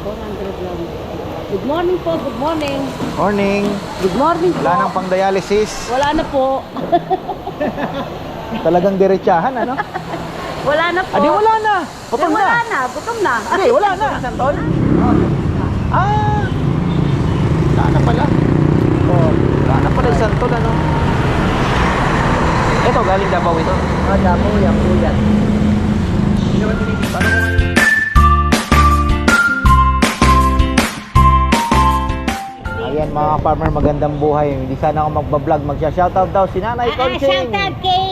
400 lang. Good morning po, good morning. Morning. Good morning po. Wala nang pang dialysis. Wala na po. Talagang diretsahan, ano? Wala na po. Adi, wala na. Eh, Putol wala na. na, gutom na. Adi, wala na. Santol? Ah. Wala na pala. Oh, wala na pala yung santol, ano? Ito, galing Davao ito. Oh, damo yan, kuya. Ayan mga farmer, magandang buhay. Hindi sana ako magbablog. Magsha-shoutout daw si Nanay Ah, Conching. shoutout kay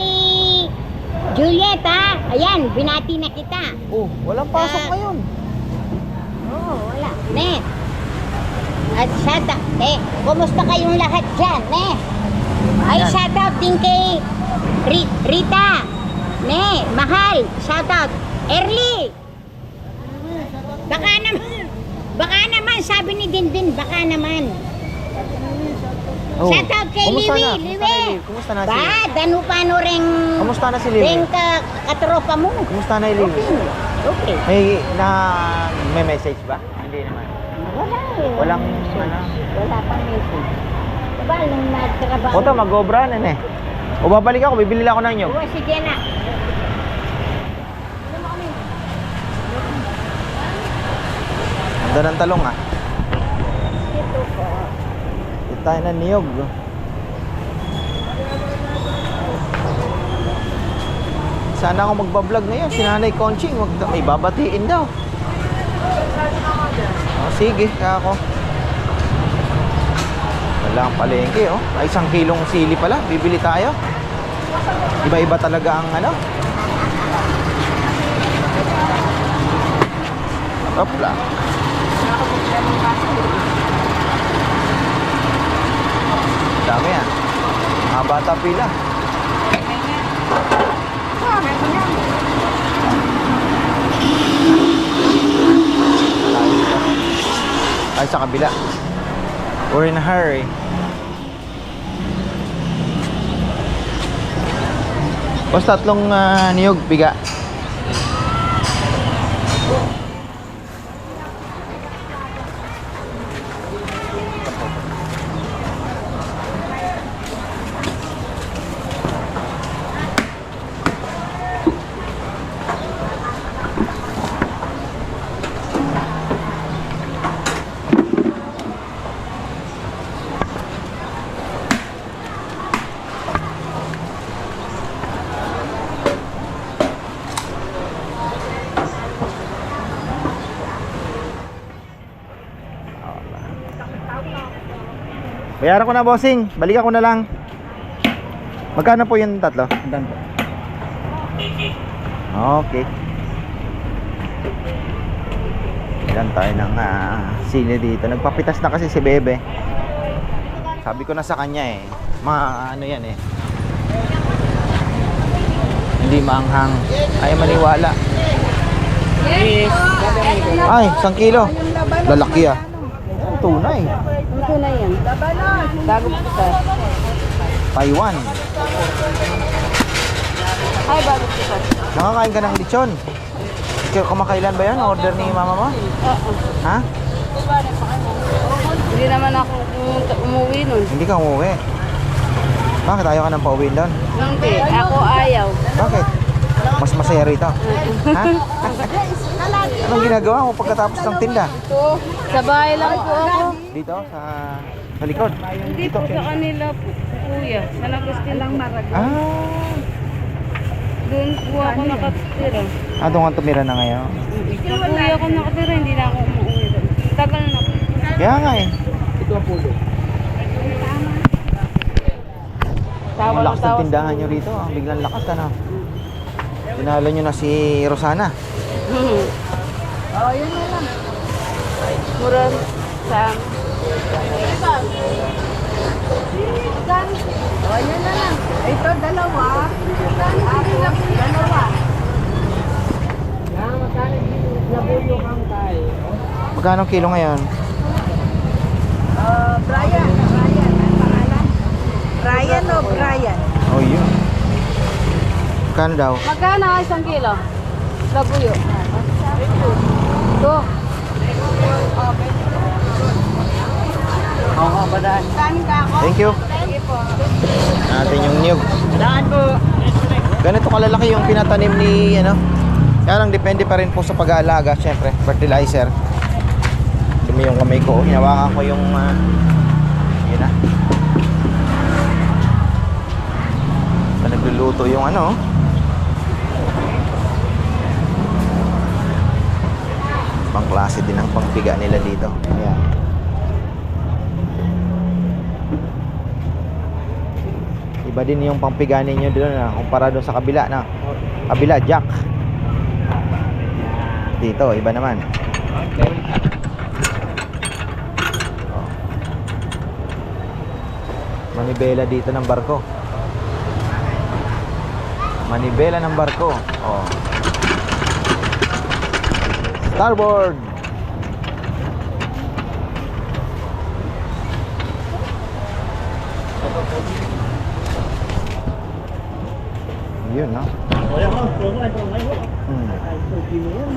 Juliet ha. Ayan, binati na kita. Oh, walang pasok Ah. ngayon. Oo, oh, wala. Ne. At shoutout. Eh, kumusta kayong lahat dyan, ne? Ay, Ayan. shoutout din kay Ri- Rita. Ne, mahal. Shoutout. Early. Baka naman. Baka naman, sabi ni Dindin, baka naman. Oh. Shoutout kay Kumusta Liwi, na? Liwi. Kumusta na si Ba, danu pa no ring, Kumusta na si Liwi? ring ka, katropa mo. Kumusta na yung Liwi? Okay. Okay. May na may message ba? Hindi naman. Wala eh. Walang ano? Wala pang message. Diba, nung nagtrabaho. Oto, mag-obra na eh. O babalik ako, bibili lang ako ng nyog. Oo, sige na. Ganda ng talong ah. Ito tayo ng niyog. Sana ako magbablog ngayon. Si Nanay Conching, wag may babatiin daw. Oh, sige, kaya ako. Wala ang palengke, oh. Ay, isang kilong sili pala. Bibili tayo. Iba-iba talaga ang ano. Hopla. Dami ah. Mga bata pila. Ay, sa kabila. We're in a hurry. Boss, tatlong ah, niyog, biga. Bayaran ko na, bossing. Balik ako na lang. Magkano po yung tatlo? Okay. Yan tayo ng ah, sili dito. Nagpapitas na kasi si Bebe. Sabi ko na sa kanya eh. Ma ano yan eh. Hindi maanghang. Ay maniwala. Ay, isang kilo. Lalaki ah. Tunay. Ito na yan. Bago sa... Taiwan. Ay, bago sa... Nakakain ka ng lechon. Kumakailan ba yan? Order ni mama mo? Oo. Ha? Hindi naman ako umuwi nun. Hindi ka umuwi. Bakit ayaw ka nang pauwiin doon? Hindi, ako ayaw. Bakit? Mas masaya rito. ha? Anong ginagawa mo pagkatapos ng tinda? Sa bahay lang po ako. Dito? Sa, sa likod? Hindi po sa kanila po, kuya. Sa Agustin lang Maraga. Ah, Doon po ako nakatira. ah doon ka tumira na ngayon. Sa kuya ko nakatira, hindi na ako umuwi doon. Tagal na po. Kaya nga eh. Tawa Ang ng lakas tawa ng tindahan nyo rito. Ang biglang lakas ano. Tinalo nyo na si Rosana. Hmm. Oh, yun na lang. Mura sa... O, yan na lang. Ito, dalawa. Ako, dalawa. Magkano kilo ngayon? Uh, Brian. Brian. Ang pangalan? Brian o Brian? Oh, yun. Magkano daw? Magkano ang isang kilo? Labuyo. Ito. You. Natin yung niyog. Daan po. Ganito kalalaki yung pinatanim ni ano. Kaya lang depende pa rin po sa pag-aalaga, syempre, fertilizer. Dumi yung kamay ko, hinawakan ko yung uh, yun na. Pa nagluluto yung ano. Pang klase din ang pangpiga nila dito. Ayan. Iba din yung pangpiga ninyo doon na kumpara doon sa kabila na. Kabila, jack. Dito, iba naman. Oh. Manibela dito ng barko. Manibela ng barko. Oh. Starboard. Yun, no? Hmm.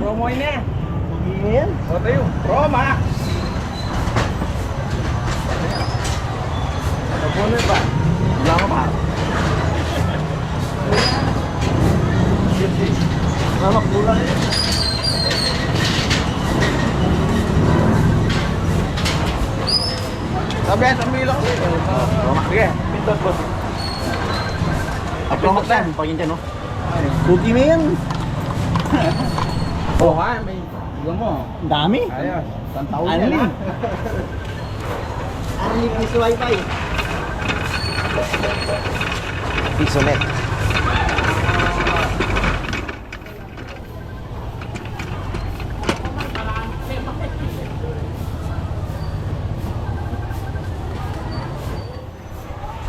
Promoy na. Roma! Wala ka pa. Mama, kulang eh. Sabi, ang mila ko. Roma. Sige, pintot po. Apa mo tan? Pagin dyan, no? Cookie mo yan. Oh, ha? May... Ilan mo? Ang dami. Ayos. Tantaw niya na. Arli piso wifi. Piso net.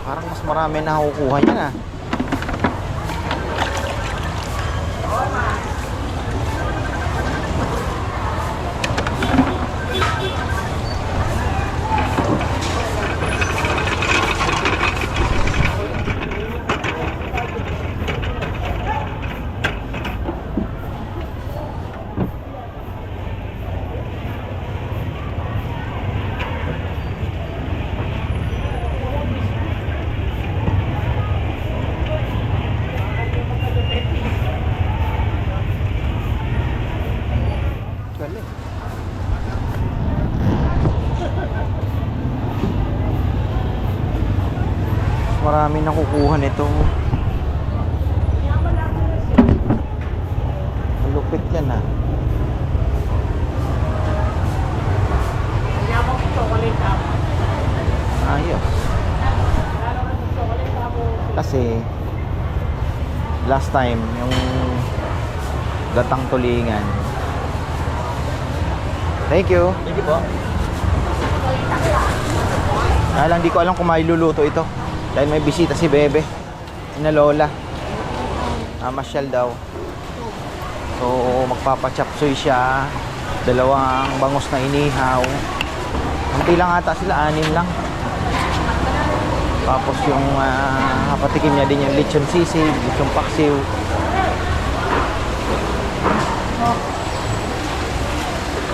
Parang mas marami na nakukuha niya na. Galing. Marami nakukuha nito. Malupit yan ah. Ayos. Kasi last time yung gatang tulingan Thank you. Thank you po. Lang di ko alam kung mailuluto ito. Dahil may bisita si Bebe. Ina Lola. Amasyal daw. So, magpapachapsoy siya. Dalawang bangos na inihaw. Kunti lang ata sila, anim lang. Tapos yung uh, patikim niya din yung lechon sisig, lechon paksiw.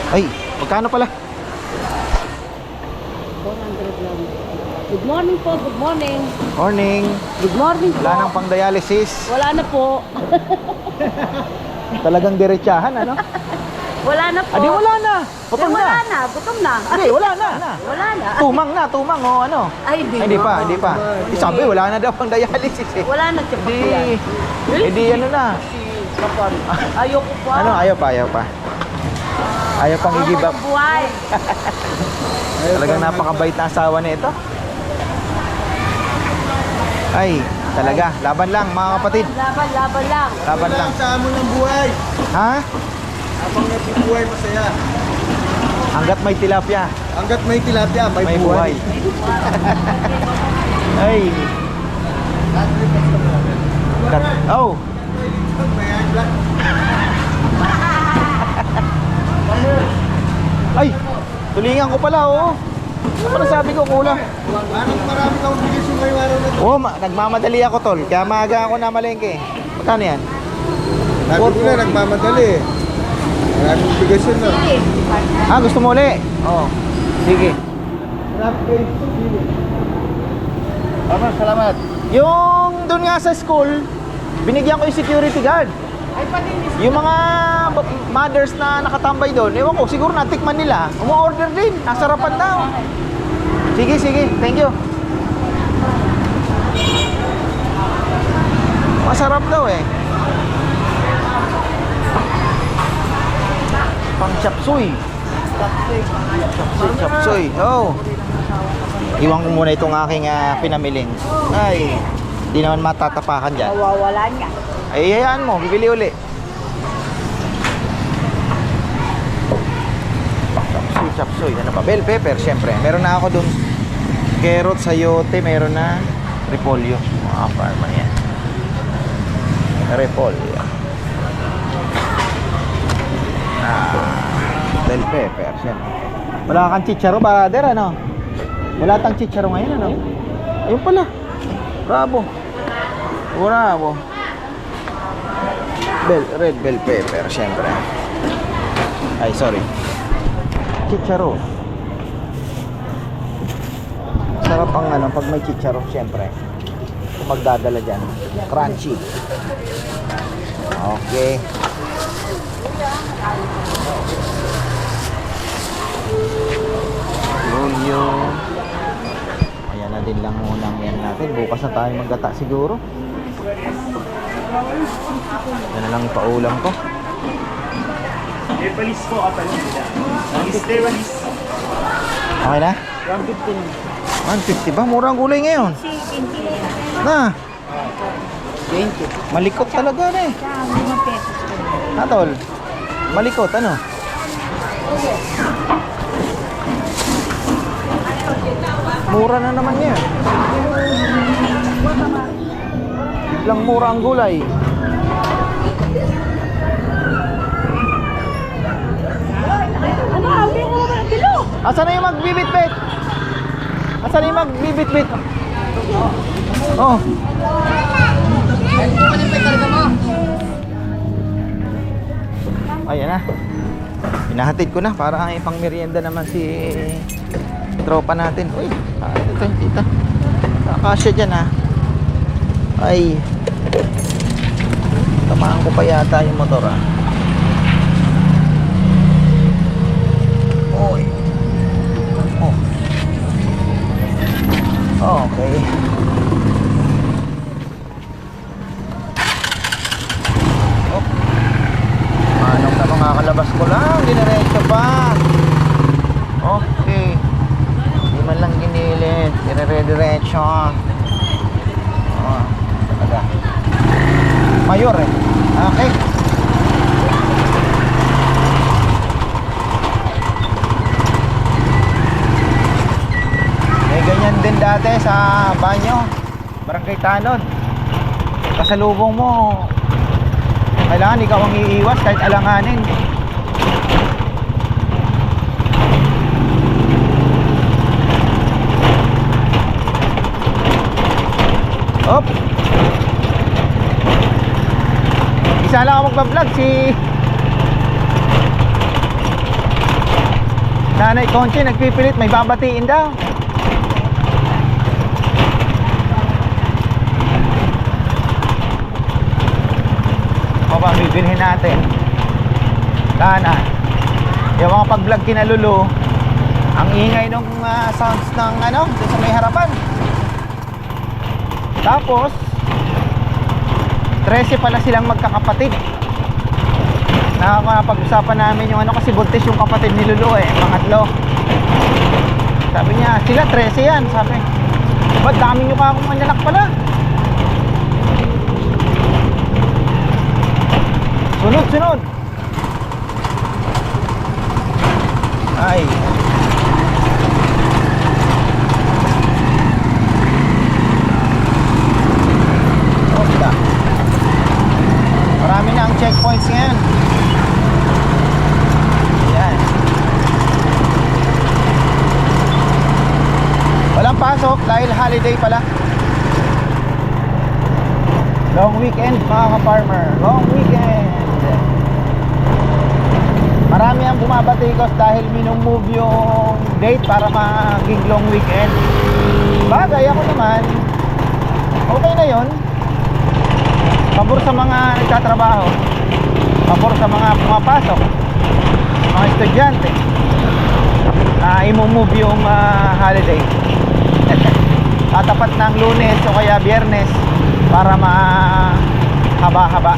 Ay, magkano pala? 400 lang. Good morning po, good morning. Morning. Good morning po. Wala nang pang dialysis. Wala na po. Talagang diretsahan, ano? Wala na po. Adi wala na. Eh, wala na. na. Gutom na. Adi, wala na. Wala na. Tumang na, tumang o ano. Ay, hindi. Ay, hindi pa, hindi pa. Eh, Sabi, wala na daw pang dialysis eh. Wala na siya po yan. Hindi. Hindi ano na. Kapon. Ayoko po. Ano, ayaw pa, ayaw pa. Ayaw pang i-give up. Buhay. Talagang napakabait na asawa na ito. Ay, talaga. Laban lang, mga kapatid. Laban, laban lang. Laban lang. sa amon ng buhay. Ha? Habang nabibuhay masaya. Hanggat may tilapia, Hanggat may tilapia, may, may buhay. Ay. Kat oh, ay, tulingan ko pala, oh. Ano sabi ko, kulang? Anong marami kang bilis yung na to? Oh, ma- nagmamadali ako, tol. Kaya maaga ako na malengke. Magkano yan? Sabi ko na, nagmamadali eh. Maraming bigas yun no. Ah, gusto mo uli? Oo. Sige. Marami kayo. Salamat, salamat. Yung doon nga sa school, binigyan ko yung security guard. Yung mga mothers na nakatambay doon, ewan ko, siguro natikman nila. Umu-order din, nasarapan daw. Sige, sige, thank you. Masarap daw eh. Pang chapsuy. Chapsuy, chapsuy. Oh. Iwan ko muna itong aking ah, pinamiling. Ay, di naman matatapakan dyan. Mawawala niya. Ay, hayaan mo, bibili uli. Chapsuy, chapsuy. Ano pa? Bell pepper, syempre. Meron na ako dun. Carrot, sayote, meron na. Repolyo. Mga farmer yan. Repolyo. Ah, bell pepper, syempre. Wala kang chicharo, brother, ano? Wala tang chicharo ngayon, ano? Ayun pala. Bravo. Bravo. Bell, red bell pepper, syempre. Ay, sorry. Chicharo. Sarap ang ano, pag may chicharo, syempre. Kung magdadala dyan. Crunchy. Okay. Rolyo. Ayan na din lang muna ang yan natin. Bukas na tayo maggata siguro. Yan na lang ipaulam ko. Epalis po, apalis sila. Walis, te, walis. Okay na? 150 ba? Mura ang gulay ngayon. Na. 20. Malikot talaga na eh. Atol. Malikot, ano? Mura na naman yan. Biglang mura ang gulay. Asan na yung magbibit-bit? Asan na yung magbibit-bit? Oh. Ayan na. Pinahatid ko na para ang pang merienda naman si tropa natin. Uy, ah, ito yung tita. Nakasya dyan ha. Ay. Tamaan ko pa yata yung motor ah. Oy. Oh. Okay. Oh. Manong na mga kalabas ko lang, diniretso pa. Okay. Hindi man lang ginilit, dire-diretso. Oh, talaga. Mayor eh. Okay. May ganyan din dati sa banyo. Barangay Tanod. Kasalubong mo, kailangan ikaw ang iiwas kahit alanganin. Op. Isa lang ako magpa-vlog si Nanay Conchi nagpipilit may babatiin daw. O ba bibilhin natin? Sana. Yung mga pag-vlog kina Lulu, ang ingay ng sounds ng ano, sa may harapan. Tapos, 13 pala silang magkakapatid. Nakakapag-usapan namin yung ano kasi buntis yung kapatid ni Lulu eh, pangatlo. Sabi niya, sila 13 yan, sabi. Ba't dami nyo ka akong anak pala? Sunod, sunod. Ay. Osta. Marami na ang checkpoints ngayon. Yan. Walang pasok dahil holiday pala. Long weekend mga ka-farmer. Long weekend. Marami ang bumabatikos dahil minumove yung date para maging long weekend. Bagay ako naman, okay na yon pabor sa mga nagtatrabaho pabor sa mga pumapasok mga estudyante na i-move yung ah, holiday tatapat ng lunes o kaya biyernes para mahaba-haba.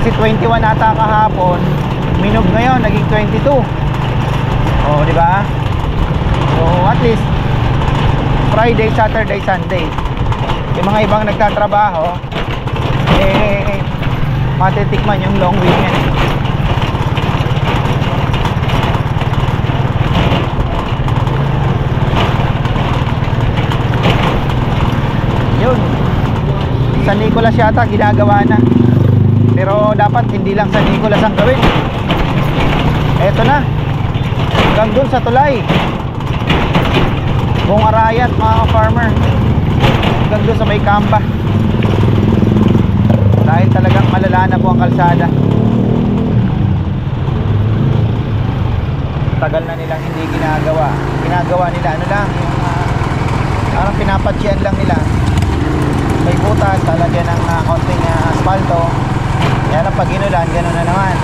Kasi 21 ata kahapon minog ngayon naging 22 oh di ba? So at least Friday, Saturday, Sunday. Yung mga ibang nagtatrabaho eh matitikman yung long weekend yun San Nicolas yata ginagawa na. Pero dapat hindi lang San Nicolas ang gawin. Eto na. Hanggang dun sa tulay. Buong arayat mga farmer hanggang dun sa may kamba. Dahil talagang malala na po ang kalsada. Tagal na nilang hindi ginagawa. Ginagawa nila ano lang yung uh, parang pinapatsyan lang nila may butas talagyan ng uh, konting uh, asfalto yan ang pag inulan gano'n na naman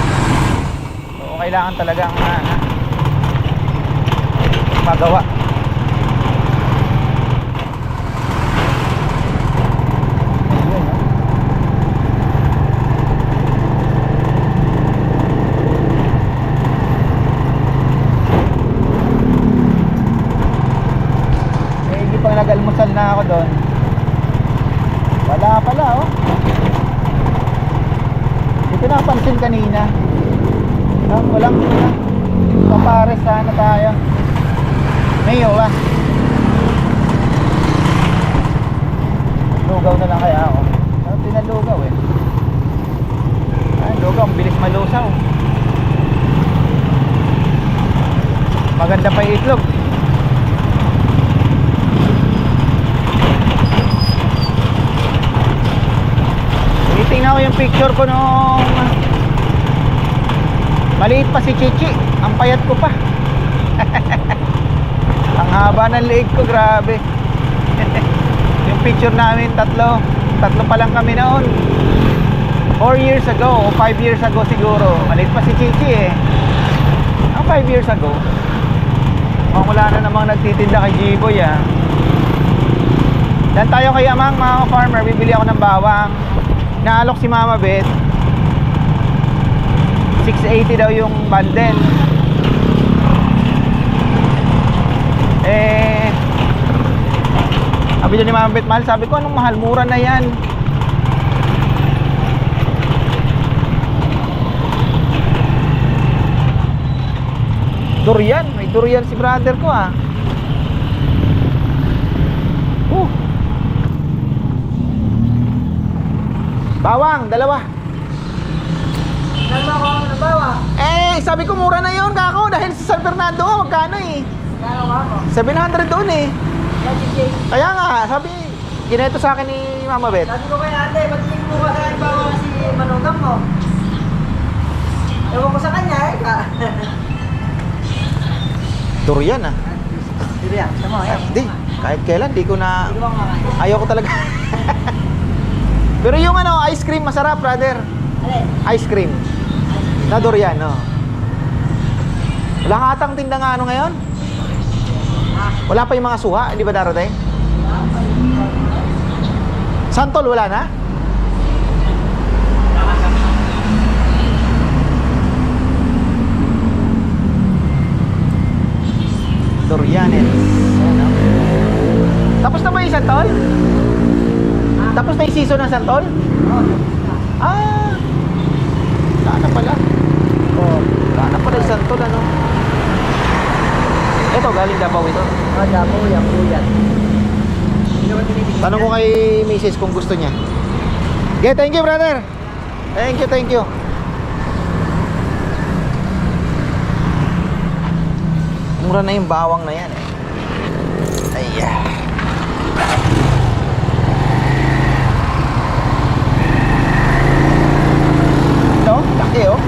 so kailangan talagang uh, magawa? Eh, hindi pa nag-almusal na ako doon. Wala oh. Ko napansin kanina. Ah, walang uh, papares sana tayo. Mayo ba? Lugaw na lang kaya ako. Ano pinalugaw eh? Ah, lugaw, ang bilis malusaw. Maganda pa itlog. Ko yung picture ko nung maliit pa si Chichi. Ang payat ko pa. Ang haba ng leeg ko, grabe. yung picture namin, tatlo. Tatlo pa lang kami noon. 4 years ago, o 5 years ago siguro. Maliit pa si Chichi eh. Ang 5 years ago. Mukhang wala na namang nagtitinda kay G-Boy ah. Dan tayo kay Amang mga farmer, bibili ako ng bawang. Naalok si Mama Beth. 680 daw yung bundle. Eh Sabi ni Mama Beth, mahal. Sabi ko, anong mahal? Mura na yan. Durian. May durian si brother ko ah. Bawang, dalawa. Dalawa ko ng bawa. Eh, sabi ko mura na yon kako dahil sa San Fernando magkano eh. Dalawa ko. 700 doon eh. Kaya nga, sabi, gineto sa akin ni Mama Beth. Sabi ko kay ate, ba't hindi mo ka dahil bawa si manugang mo? Ewan ko sa kanya eh. Ka. Durian ah. Hindi yan. Tama yan. Di, kahit kailan, di ko na, Hindi ayaw ko talaga. Pero yung ano, ice cream masarap, brother. Alin? Ice cream. Na durian, no. Wala nga atang tinda nga ano ngayon. Wala pa yung mga suha, hindi ba darating? Santol, wala na? Ayan, no? Tapos na ba yung santol? Tapos na yung season ng santol? Ah! Sana pala. Oh, sana pala yung santol, ano? Ito, galing Davao ito. Oh, damo yan, tinitignan. Tanong ko kay Mrs. kung gusto niya. Okay, thank you, brother. Thank you, thank you. Mura na yung bawang na yan eh. Ay, No? Laki oh.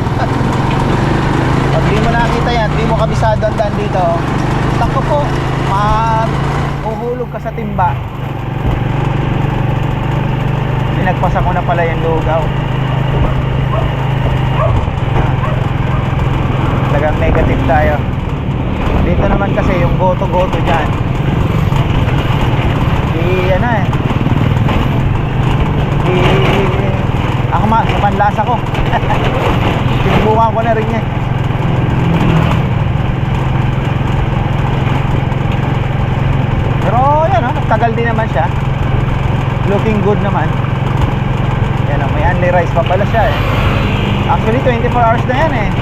Pag di mo nakita yan, daan dito. Tako po, ma uhulog ka sa timba. Pinagpasa ko na pala yung lugaw. Talagang negative tayo. Dito naman kasi yung goto-goto dyan. Di, ano eh. Di, ako ma, sa panlasa ko. Sinubukan ko na rin yan. Pero nagtagal din naman siya. Looking good naman. Yan oh, may only rice pa pala siya eh. Actually 24 hours na yan eh.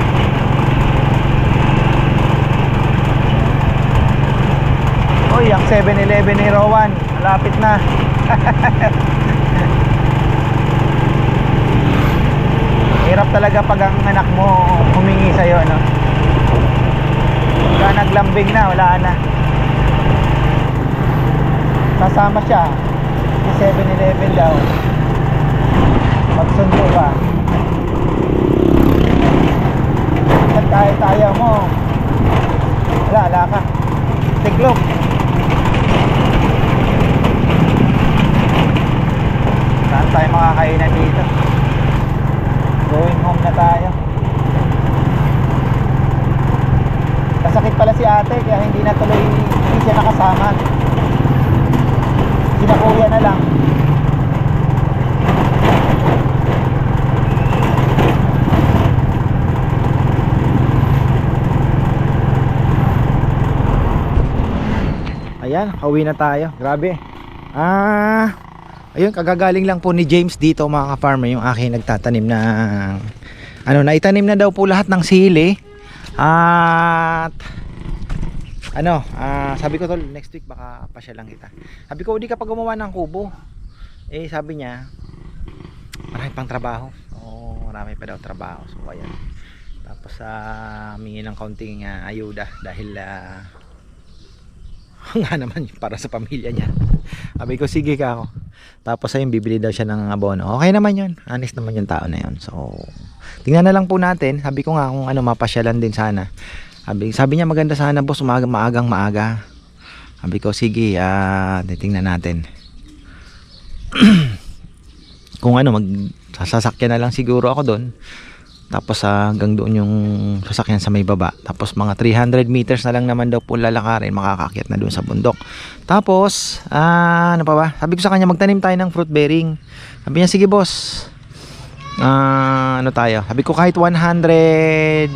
Uy, ang 7-Eleven ni Rowan, malapit na. Hirap talaga pag ang anak mo humingi sa'yo, no? Pagka naglambing na, wala na. Kasama siya. Sa 7-Eleven daw. Magsundo ba? At tayo tayo mo. Wala, wala ka. Tiglog. Saan tayo makakainan dito? Going home na tayo. Kasakit pala si ate kaya hindi na tuloy hindi siya nakasama. Kuya na lang. Ayan, kauwi na tayo. Grabe. Ah, ayun, kagagaling lang po ni James dito mga ka-farmer yung aking nagtatanim na ano, naitanim na daw po lahat ng sili. At ano, ah, sabi ko tol, next week baka pasya lang kita. Sabi ko, hindi ka pa gumawa ng kubo. Eh, sabi niya, marami pang trabaho. Oo, marami pa daw trabaho. So, ayan. Tapos, ah, humingi ng kaunting ah, ayuda dahil ah, nga naman para sa pamilya niya. Sabi ko, sige ka ako. Tapos ayun, bibili daw siya ng abono. Okay naman yun. Honest naman yung tao na yun. So, tingnan na lang po natin. Sabi ko nga kung ano, mapasyalan din sana. Sabi, sabi niya maganda sana boss, umaga, maagang maaga. Sabi ko, sige, ah, titingnan natin. kung ano, mag sasakyan na lang siguro ako doon. Tapos ah, hanggang doon yung sasakyan sa may baba. Tapos mga 300 meters na lang naman daw po lalakarin. Makakakyat na doon sa bundok. Tapos, ah, ano pa ba? Sabi ko sa kanya, magtanim tayo ng fruit bearing. Sabi niya, sige boss. Ah, ano tayo? Sabi ko kahit 100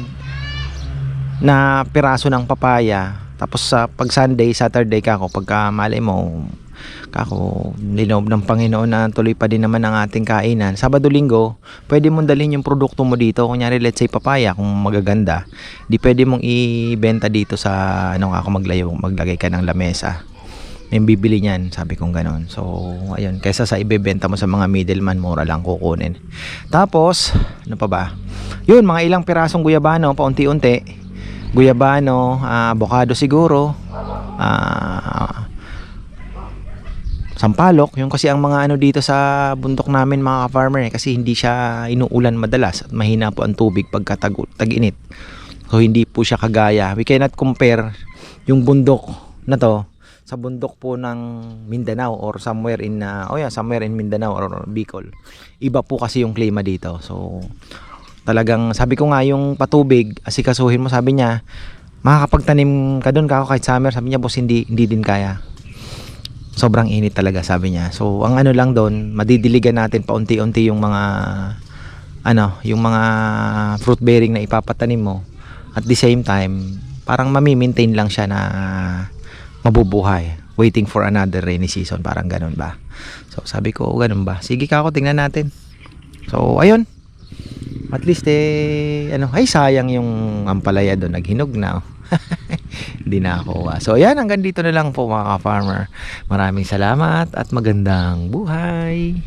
na piraso ng papaya. Tapos sa pag Sunday, Saturday ka ako, pagka malay mo, kako linob ng Panginoon na tuloy pa din naman ang ating kainan. Sabado linggo, pwede mong dalhin yung produkto mo dito. Kunyari let's say papaya kung magaganda, di pwede mong ibenta dito sa ano ako maglayo, maglagay ka ng lamesa. May bibili niyan, sabi kong ganon. So, ayun, kaysa sa ibebenta mo sa mga middleman, mura lang kukunin. Tapos, ano pa ba? Yun, mga ilang pirasong guyabano, paunti-unti. Guyabano, ah, avocado siguro. Ah, sampalok. Yung kasi ang mga ano dito sa bundok namin mga farmer eh, kasi hindi siya inuulan madalas at mahina po ang tubig pagka tag- tag-init. So hindi po siya kagaya. We cannot compare yung bundok na to sa bundok po ng Mindanao or somewhere in uh, oh yeah, somewhere in Mindanao or Bicol. Iba po kasi yung klima dito. So talagang sabi ko nga yung patubig asikasuhin mo sabi niya makakapagtanim ka doon kako kahit summer sabi niya boss hindi hindi din kaya sobrang init talaga sabi niya. So ang ano lang doon, madidiligan natin paunti-unti yung mga ano, yung mga fruit bearing na ipapatanim mo. At the same time, parang mami-maintain lang siya na mabubuhay. Waiting for another rainy season, parang ganun ba. So sabi ko, ganun ba? Sige ka ako, tingnan natin. So ayun. At least eh, ano, ay sayang yung ampalaya doon, naghinog na. oh. Hindi na ako. ah. So ayan, hanggang dito na lang po mga ka-farmer. Maraming salamat at magandang buhay.